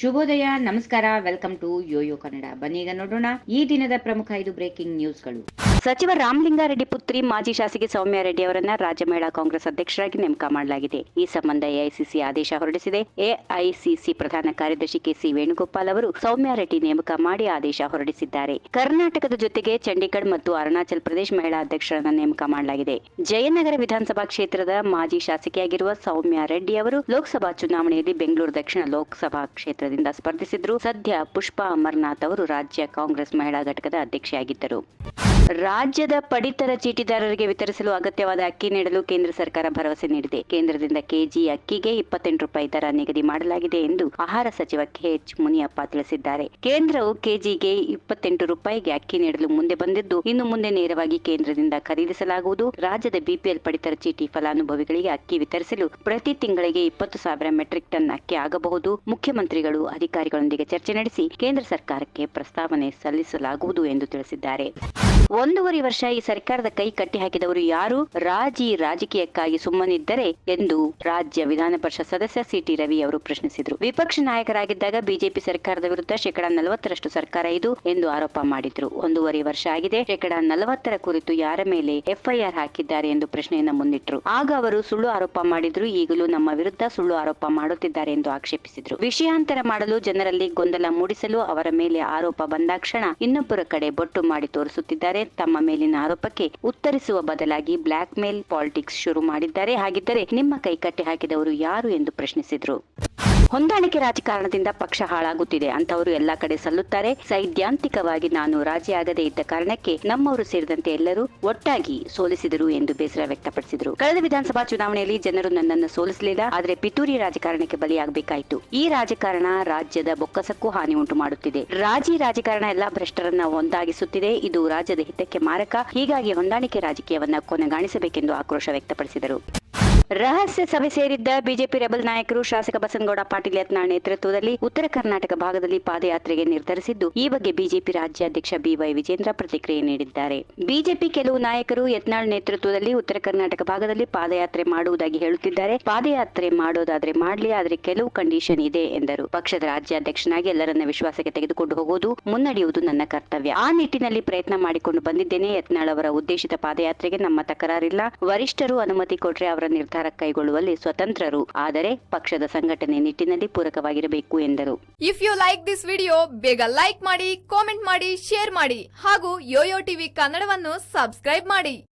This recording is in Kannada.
ಶುಭೋದಯ, ನಮಸ್ಕಾರ ವೆಲ್ಕಮ್ ಟು ಯೋಯೋ ಕನ್ನಡ ಬನ್ನಿ ಈಗ ನೋಡೋಣ ಈ ದಿನದ ಪ್ರಮುಖ ಐದು ಬ್ರೇಕಿಂಗ್ ನ್ಯೂಸ್ಗಳು ಸಚಿವ ರಾಮಲಿಂಗಾರೆಡ್ಡಿ ಪುತ್ರಿ ಮಾಜಿ ಶಾಸಕಿ ಸೌಮ್ಯ ರೆಡ್ಡಿ ಅವರನ್ನ ರಾಜ್ಯ ಮಹಿಳಾ ಕಾಂಗ್ರೆಸ್ ಅಧ್ಯಕ್ಷರಾಗಿ ನೇಮಕ ಮಾಡಲಾಗಿದೆ. ಈ ಸಂಬಂಧ ಎಐಸಿಸಿ ಆದೇಶ ಹೊರಡಿಸಿದೆ. ಎಐಸಿಸಿ ಪ್ರಧಾನ ಕಾರ್ಯದರ್ಶಿ ಕೆಸಿ ವೇಣುಗೋಪಾಲ್ ಅವರು ಸೌಮ್ಯ ರೆಡ್ಡಿ ನೇಮಕ ಮಾಡಿ ಆದೇಶ ಹೊರಡಿಸಿದ್ದಾರೆ. ಕರ್ನಾಟಕದ ಜೊತೆಗೆ ಚಂಡೀಗಢ ಮತ್ತು ಅರುಣಾಚಲ ಪ್ರದೇಶ ಮಹಿಳಾ ಅಧ್ಯಕ್ಷರನ್ನ ನೇಮಕ ಮಾಡಲಾಗಿದೆ. ಜಯನಗರ ವಿಧಾನಸಭಾ ಕ್ಷೇತ್ರದ ಮಾಜಿ ಶಾಸಕಿಯಾಗಿರುವ ಸೌಮ್ಯ ರೆಡ್ಡಿ ಅವರು ಲೋಕಸಭಾ ಚುನಾವಣೆಯಲ್ಲಿ ಬೆಂಗಳೂರು ದಕ್ಷಿಣ ಲೋಕಸಭಾ ಕ್ಷೇತ್ರದಿಂದ ಸ್ಪರ್ಧಿಸಿದ್ರು ಸದ್ಯ ಪುಷ್ಪಾ ಅಮರ್ನಾಥ್ ಅವರು ರಾಜ್ಯ ಕಾಂಗ್ರೆಸ್ ಮಹಿಳಾ ಘಟಕದ ಅಧ್ಯಕ್ಷೆಯಾಗಿದ್ದರು. ರಾಜ್ಯದ ಪಡಿತರ ಚೀಟಿದಾರರಿಗೆ ವಿತರಿಸಲು ಅಗತ್ಯವಾದ ಅಕ್ಕಿ ನೀಡಲು ಕೇಂದ್ರ ಸರ್ಕಾರ ಭರವಸೆ ನೀಡಿದೆ. ಕೇಂದ್ರದಿಂದ ಕೆಜಿ ಅಕ್ಕಿಗೆ ಇಪ್ಪತ್ತೆಂಟು ರೂಪಾಯಿ ದರ ನಿಗದಿ ಮಾಡಲಾಗಿದೆ ಎಂದು ಆಹಾರ ಸಚಿವ ಕೆಎಚ್ ಮುನಿಯಪ್ಪ ತಿಳಿಸಿದ್ದಾರೆ. ಕೇಂದ್ರವು ಕೆಜಿಗೆ ಇಪ್ಪತ್ತೆಂಟು ರೂಪಾಯಿಗೆ ಅಕ್ಕಿ ನೀಡಲು ಮುಂದೆ ಬಂದಿದ್ದು, ಇನ್ನು ಮುಂದೆ ನೇರವಾಗಿ ಕೇಂದ್ರದಿಂದ ಖರೀದಿಸಲಾಗುವುದು. ರಾಜ್ಯದ ಬಿಪಿಎಲ್ ಪಡಿತರ ಚೀಟಿ ಫಲಾನುಭವಿಗಳಿಗೆ ಅಕ್ಕಿ ವಿತರಿಸಲು ಪ್ರತಿ ತಿಂಗಳಿಗೆ ಇಪ್ಪತ್ತು ಸಾವಿರ ಮೆಟ್ರಿಕ್ ಟನ್ ಅಕ್ಕಿ ಆಗಬಹುದು. ಮುಖ್ಯಮಂತ್ರಿಗಳು ಅಧಿಕಾರಿಗಳೊಂದಿಗೆ ಚರ್ಚೆ ನಡೆಸಿ ಕೇಂದ್ರ ಸರ್ಕಾರಕ್ಕೆ ಪ್ರಸ್ತಾವನೆ ಸಲ್ಲಿಸಲಾಗುವುದು ಎಂದು ತಿಳಿಸಿದ್ದಾರೆ. ಒಂದೂವರೆ ವರ್ಷ ಈ ಸರ್ಕಾರದ ಕೈ ಕಟ್ಟಿ ಹಾಕಿದವರು ಯಾರು? ರಾಜಿ ರಾಜಕೀಯಕ್ಕಾಗಿ ಸುಮ್ಮನಿದ್ದರೆ ಎಂದು ರಾಜ್ಯ ವಿಧಾನ ಪರಿಷತ್ ಸದಸ್ಯ ಸಿಟಿ ರವಿ ಅವರು ಪ್ರಶ್ನಿಸಿದರು. ವಿಪಕ್ಷ ನಾಯಕರಾಗಿದ್ದಾಗ ಬಿಜೆಪಿ ಸರ್ಕಾರದ ವಿರುದ್ಧ ಶೇಕಡಾ ನಲವತ್ತರಷ್ಟು ಸರ್ಕಾರ ಇದು ಎಂದು ಆರೋಪ ಮಾಡಿದ್ರು. ಒಂದೂವರೆ ವರ್ಷ ಆಗಿದೆ. ಶೇಕಡಾ ನಲವತ್ತರ ಕುರಿತು ಯಾರ ಮೇಲೆ ಎಫ್ಐಆರ್ ಹಾಕಿದ್ದಾರೆ ಎಂದು ಪ್ರಶ್ನೆಯನ್ನು ಮುಂದಿಟ್ಟರು ಆಗ ಅವರು ಸುಳ್ಳು ಆರೋಪ ಮಾಡಿದ್ರು. ಈಗಲೂ ನಮ್ಮ ವಿರುದ್ಧ ಸುಳ್ಳು ಆರೋಪ ಮಾಡುತ್ತಿದ್ದಾರೆ ಎಂದು ಆಕ್ಷೇಪಿಸಿದ್ರು. ವಿಷಯಾಂತರ ಮಾಡಲು ಜನರಲ್ಲಿ ಗೊಂದಲ ಮೂಡಿಸಲು ಅವರ ಮೇಲೆ ಆರೋಪ ಬಂದಾಕ್ಷಣ ಇನ್ನೊಬ್ಬರ ಕಡೆ ಬೊಟ್ಟು ಮಾಡಿ ತೋರಿಸುತ್ತಿದ್ದಾರೆ. ತಮ್ಮ ಮೇಲಿನ ಆರೋಪಕ್ಕೆ ಉತ್ತರಿಸುವ ಬದಲಾಗಿ ಬ್ಲಾಕ್ ಮೇಲ್ ಪಾಲಿಟಿಕ್ಸ್ ಶುರು ಮಾಡಿದ್ದಾರೆ. ಹಾಗಿದ್ದರೆ ನಿಮ್ಮ ಕೈ ಕಟ್ಟಿ ಹಾಕಿದವರು ಯಾರು ಎಂದು ಪ್ರಶ್ನಿಸಿದ್ರು. ಹೊಂದಾಣಿಕೆ ರಾಜಕಾರಣದಿಂದ ಪಕ್ಷ ಹಾಳಾಗುತ್ತಿದೆ ಅಂತವರು ಎಲ್ಲಾ ಕಡೆ ಸಲ್ಲುತ್ತಾರೆ. ಸೈದ್ಧಾಂತಿಕವಾಗಿ ನಾನು ರಾಜಿಯಾಗದೇ ಇದ್ದ ಕಾರಣಕ್ಕೆ ನಮ್ಮವರು ಸೇರಿದಂತೆ ಎಲ್ಲರೂ ಒಟ್ಟಾಗಿ ಸೋಲಿಸಿದರು ಎಂದು ಬೇಸರ ವ್ಯಕ್ತಪಡಿಸಿದರು. ಕಳೆದ ವಿಧಾನಸಭಾ ಚುನಾವಣೆಯಲ್ಲಿ ಜನರು ನನ್ನನ್ನು ಸೋಲಿಸಲಿಲ್ಲ, ಆದರೆ ಪಿತೂರಿ ರಾಜಕಾರಣಕ್ಕೆ ಬಲಿಯಾಗಬೇಕಾಯಿತು. ಈ ರಾಜಕಾರಣ ರಾಜ್ಯದ ಬೊಕ್ಕಸಕ್ಕೂ ಹಾನಿ ಉಂಟು ಮಾಡುತ್ತಿದೆ. ರಾಜಿ ರಾಜಕಾರಣ ಎಲ್ಲಾ ಭ್ರಷ್ಟರನ್ನ ಒಂದಾಗಿಸುತ್ತಿದೆ. ಇದು ರಾಜ್ಯದ ಹಿತಕ್ಕೆ ಮಾರಕ. ಹೀಗಾಗಿ ಹೊಂದಾಣಿಕೆ ರಾಜಕೀಯವನ್ನ ಕೊನೆಗಾಣಿಸಬೇಕೆಂದು ಆಕ್ರೋಶ ವ್ಯಕ್ತಪಡಿಸಿದರು. ರಹಸ್ಯ ಸಭೆ ಸೇರಿದ್ದ ಬಿಜೆಪಿ ರೆಬಲ್ ನಾಯಕರು ಶಾಸಕ ಬಸನಗೌಡ ಪಾಟೀಲ್ ಯತ್ನಾಳ್ ನೇತೃತ್ವದಲ್ಲಿ ಉತ್ತರ ಕರ್ನಾಟಕ ಭಾಗದಲ್ಲಿ ಪಾದಯಾತ್ರೆಗೆ ನಿರ್ಧರಿಸಿದ್ದು, ಈ ಬಗ್ಗೆ ಬಿಜೆಪಿ ರಾಜ್ಯಾಧ್ಯಕ್ಷ ಬಿವೈ ವಿಜೇಂದ್ರ ಪ್ರತಿಕ್ರಿಯೆ ನೀಡಿದ್ದಾರೆ. ಬಿಜೆಪಿ ಕೆಲವು ನಾಯಕರು ಯತ್ನಾಳ್ ನೇತೃತ್ವದಲ್ಲಿ ಉತ್ತರ ಕರ್ನಾಟಕ ಭಾಗದಲ್ಲಿ ಪಾದಯಾತ್ರೆ ಮಾಡುವುದಾಗಿ ಹೇಳುತ್ತಿದ್ದಾರೆ. ಪಾದಯಾತ್ರೆ ಮಾಡೋದಾದ್ರೆ ಮಾಡ್ಲಿ, ಆದ್ರೆ ಕೆಲವು ಕಂಡೀಷನ್ ಇದೆ ಎಂದರು. ಪಕ್ಷದ ರಾಜ್ಯಾಧ್ಯಕ್ಷನಾಗಿ ಎಲ್ಲರನ್ನ ವಿಶ್ವಾಸಕ್ಕೆ ತೆಗೆದುಕೊಂಡು ಹೋಗುವುದು ಮುನ್ನಡೆಯುವುದು ನನ್ನ ಕರ್ತವ್ಯ. ಆ ನಿಟ್ಟಿನಲ್ಲಿ ಪ್ರಯತ್ನ ಮಾಡಿಕೊಂಡು ಬಂದಿದ್ದೇನೆ. ಯತ್ನಾಳ್ ಅವರ ಉದ್ದೇಶಿತ ಪಾದಯಾತ್ರೆಗೆ ನಮ್ಮ ತಕರಾರಿಲ್ಲ. ವರಿಷ್ಠರು ಅನುಮತಿ ಕೊಟ್ರೆ ಅವರ ನಿರ್ಧಾರ ಕೈಗೊಳ್ಳುವಲ್ಲಿ ಸ್ವತಂತ್ರರು. ಆದರೆ ಪಕ್ಷದ ಸಂಘಟನೆ ನಿಟ್ಟಿನಲ್ಲಿ ಪೂರಕವಾಗಿರಬೇಕು ಎಂದರು. If you like this video ಬೇಗ ಲೈಕ್ ಮಾಡಿ ಕಾಮೆಂಟ್ ಮಾಡಿ ಶೇರ್ ಮಾಡಿ ಹಾಗೂ ಯೋಯೋ ಟಿವಿ ಕನ್ನಡವನ್ನು ಸಬ್ಸ್ಕ್ರೈಬ್ ಮಾಡಿ.